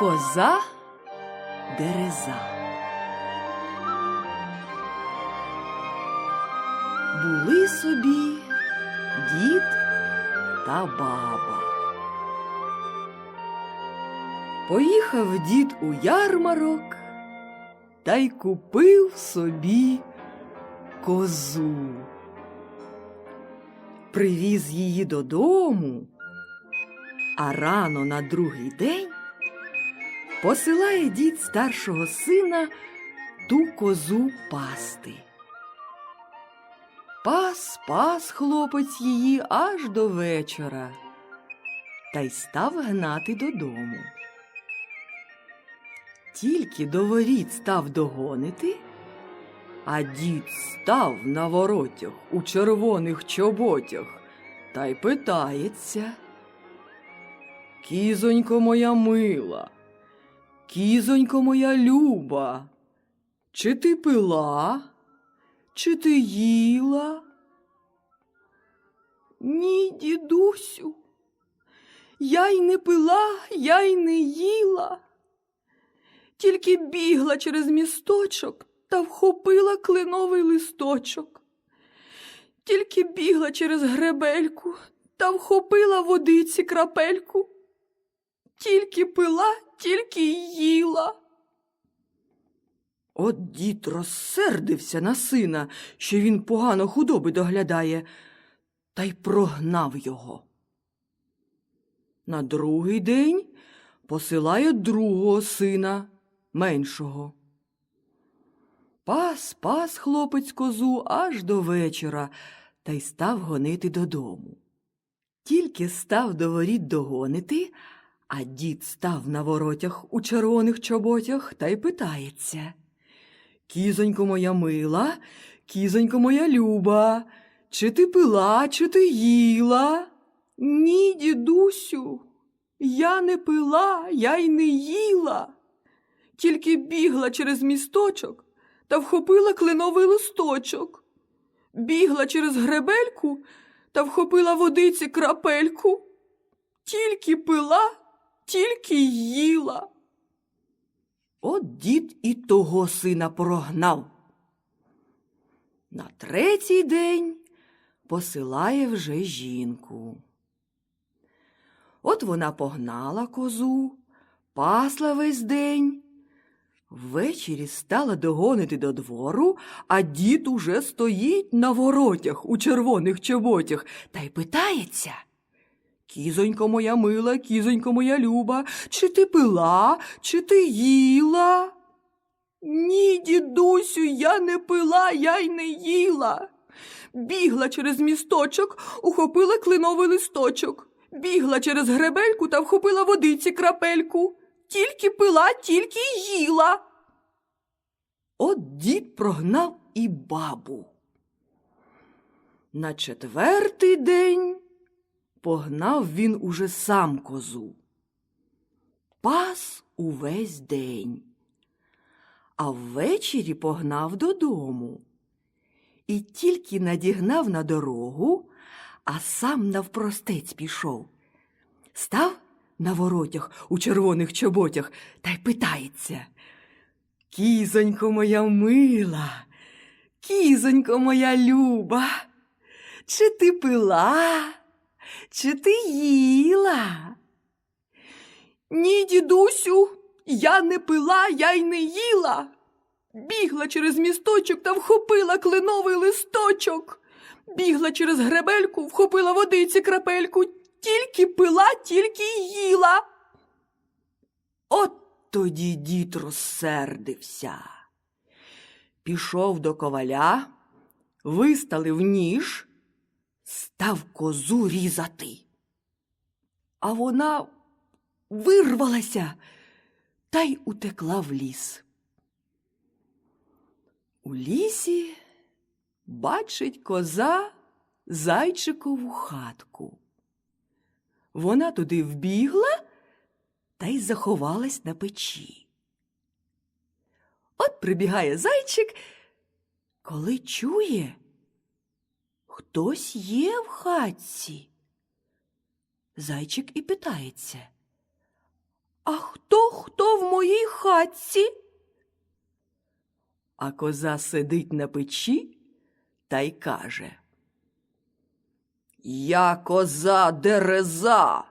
Коза дереза. Були собі дід та баба. Поїхав дід у ярмарок та й купив собі козу. Привіз її додому, а рано на другий день посилає дід старшого сина ту козу пасти. Пас, пас хлопець її аж до вечора, та й став гнати додому. Тільки до воріт став догонити, а дід став на воротях у червоних чоботях та й питається. Кізонько моя мила, кізонько моя люба, чи ти пила, чи ти їла? Ні, дідусю, я й не пила, я й не їла. Тільки бігла через місточок та вхопила кленовий листочок. Тільки бігла через гребельку та вхопила водиці крапельку. Тільки пила, тільки й їла. От дід розсердився на сина, що він погано худоби доглядає, та й прогнав його. На другий день посилає другого сина, меншого. Пас, пас хлопець козу аж до вечора та й став гонити додому. Тільки став до воріт догонити, а дід став на воротях у червоних чоботях та й питається. Кізонько моя мила, кізонько моя люба, чи ти пила, чи ти їла? Ні, дідусю, я не пила, я й не їла. Тільки бігла через місточок та вхопила кленовий листочок. Бігла через гребельку та вхопила водиці крапельку. Тільки пила, тільки їла. От дід і того сина прогнав. На третій день посилає вже жінку. От вона погнала козу, пасла весь день. Ввечері стала догонити до двору, а дід уже стоїть на воротях у червоних чоботях та й питається. Кізонько моя мила, кізонько моя люба, чи ти пила, чи ти їла? Ні, дідусю, я не пила, я й не їла. Бігла через місточок, ухопила кленовий листочок. Бігла через гребельку та вхопила водиці крапельку. Тільки пила, тільки їла. От дід прогнав і бабу. На четвертий день погнав він уже сам козу. Пас увесь день, а ввечері погнав додому. І тільки надігнав на дорогу, а сам навпростець пішов. Став на воротях у червоних чоботях та й питається. Кізонько моя мила, кізонько моя люба, чи ти пила, чи ти їла? Ні, дідусю, я не пила, я й не їла. Бігла через місточок та вхопила кленовий листочок. Бігла через гребельку, вхопила водиці крапельку, тільки пила, тільки їла. От тоді дід розсердився. Пішов до коваля, виставив ніж, став козу різати. А вона вирвалася та й утекла в ліс. У лісі бачить коза зайчикову хатку. Вона туди вбігла та й заховалась на печі. От прибігає зайчик, коли чує, хтось є в хатці. Зайчик і питається. А хто хто в моїй хатці? А коза сидить на печі та й каже. Я коза дереза,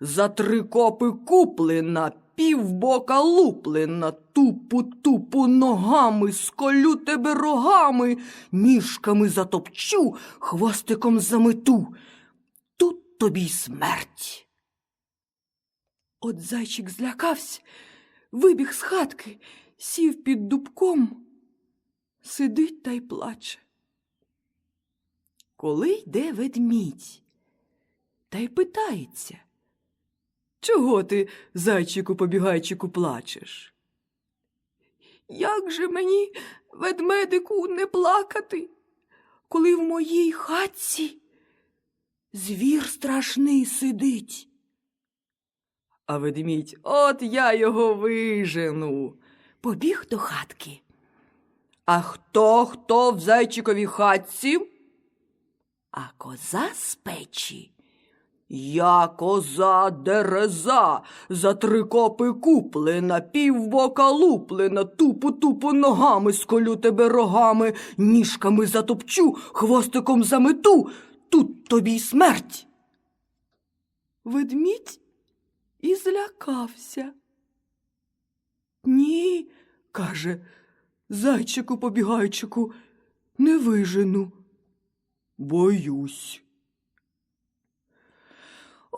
за три копи куплена, півбока луплена, тупу тупу ногами, сколю тебе рогами, ніжками затопчу, хвостиком замету. Тут тобі смерть. От зайчик злякався, вибіг з хатки, сів під дубком, сидить та й плаче. Коли йде ведмідь, та й питається. Чого ти, зайчику побігайчику, плачеш? Як же мені, ведмедику, не плакати, коли в моїй хатці звір страшний сидить? А ведмідь, от я його вижену. Побіг до хатки. А хто хто в зайчиковій хатці? А коза з печі. Я коза дереза, за три копи куплена, півбока луплена, тупу тупу ногами сколю тебе рогами, ніжками затопчу, хвостиком замету, тут тобі й смерть. Ведмідь і злякався. Ні, каже, зайчику побігайчику, не вижену. Боюсь.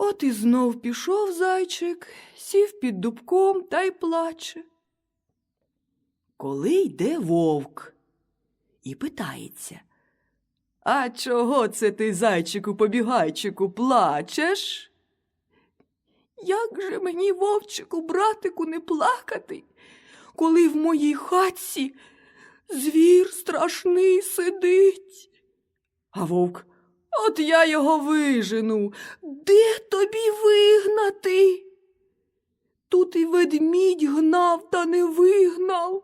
От і знов пішов зайчик, сів під дубком та й плаче. Коли йде вовк і питається. А чого це ти, зайчику побігайчику, плачеш? Як же мені, вовчику, братику, не плакати, коли в моїй хатці звір страшний сидить? А вовк, от я його вижену. Де тобі вигнати? Тут і ведмідь гнав та не вигнав.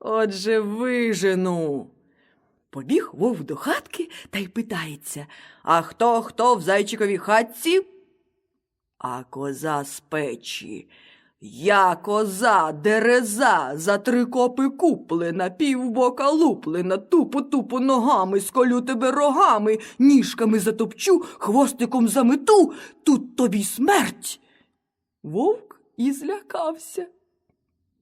Отже, вижену. Побіг вовк до хатки та й питається, а хто хто в зайчиковій хатці? А коза з печі. Я коза, дереза, за три копи куплена, півбока луплена, тупу тупу ногами, сколю тебе рогами, ніжками затопчу, хвостиком замету, тут тобі смерть. Вовк і злякався.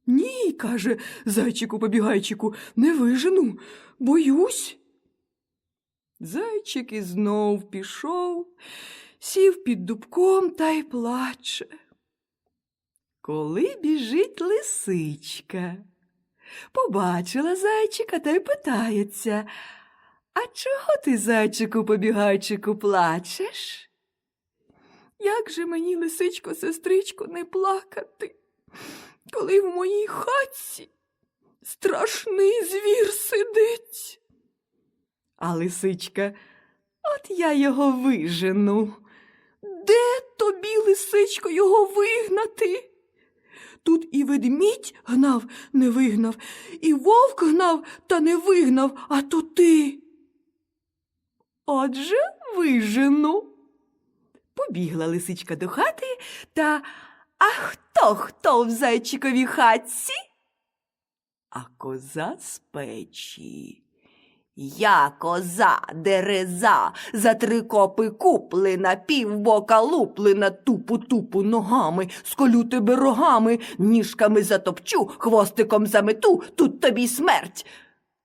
Ні, каже зайчику побігайчику, не вижену, боюсь. Зайчик і знов пішов, сів під дубком та й плаче. Коли біжить лисичка, побачила зайчика та й питається, а чого ти, зайчику побігайчику, плачеш? Як же мені, лисичко, сестричко, не плакати, коли в моїй хатці страшний звір сидить? А лисичка, от я його вижену. Де тобі, лисичко, його вигнати? Тут і ведмідь гнав, не вигнав, і вовк гнав та не вигнав, а то ти. Отже, вижену. Побігла лисичка до хати та а хто хто в зайчиковій хатці? А коза з печі. Я коза, дереза, за три копи куплена, півбока луплена, тупу тупу ногами, сколю тебе рогами, ніжками затопчу, хвостиком замету, тут тобі смерть.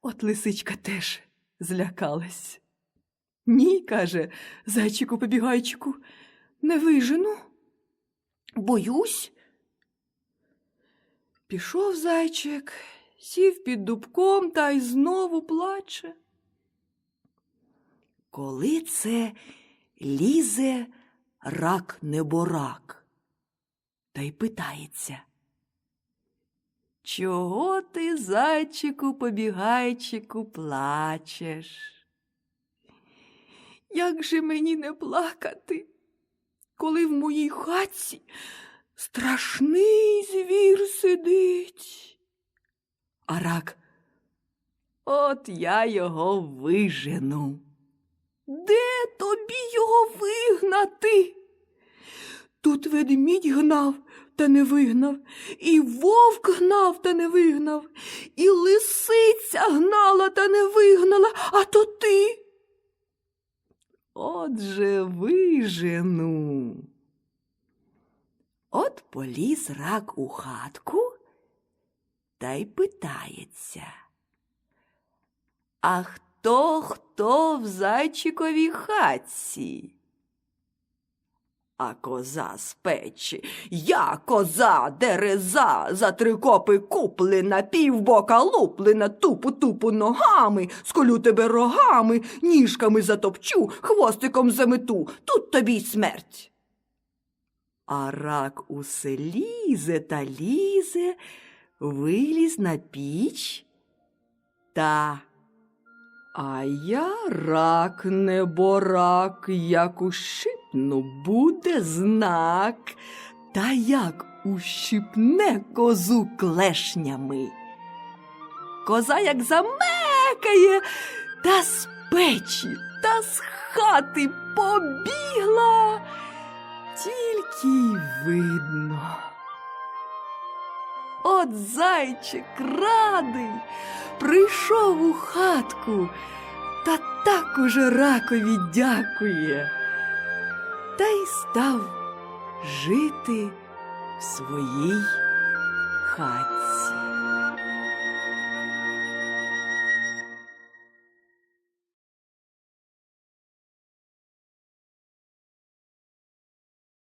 От лисичка теж злякалась. Ні, каже, зайчику побігайчику, не вижену. Боюсь. Пішов зайчик, сів під дубком та й знову плаче. Коли це лізе рак неборак, та й питається. Чого ти, зайчику, побігайчику, плачеш? Як же мені не плакати, коли в моїй хатці страшний звір сидить? А от я його вижену. Де тобі його вигнати? Тут ведмідь гнав та не вигнав, і вовк гнав та не вигнав, і лисиця гнала та не вигнала, а то ти. Отже вижену. От поліз рак у хатку та й питається. А хто хто в зайчиковій хатці? А коза з печі, я коза, дереза, за три копи куплена, півбока луплена, тупу-тупу ногами, сколю тебе рогами, ніжками затопчу, хвостиком замету, тут тобі й смерть. А рак усе лізе та лізе, виліз на піч та. А я рак не борак, як ущипну буде знак, та як ущипне козу клешнями. Коза як замекає, та з печі, та з хати побігла, тільки й видно. От зайчик радий, прийшов у хатку, та так уже ракові дякує, та й став жити в своїй хатці.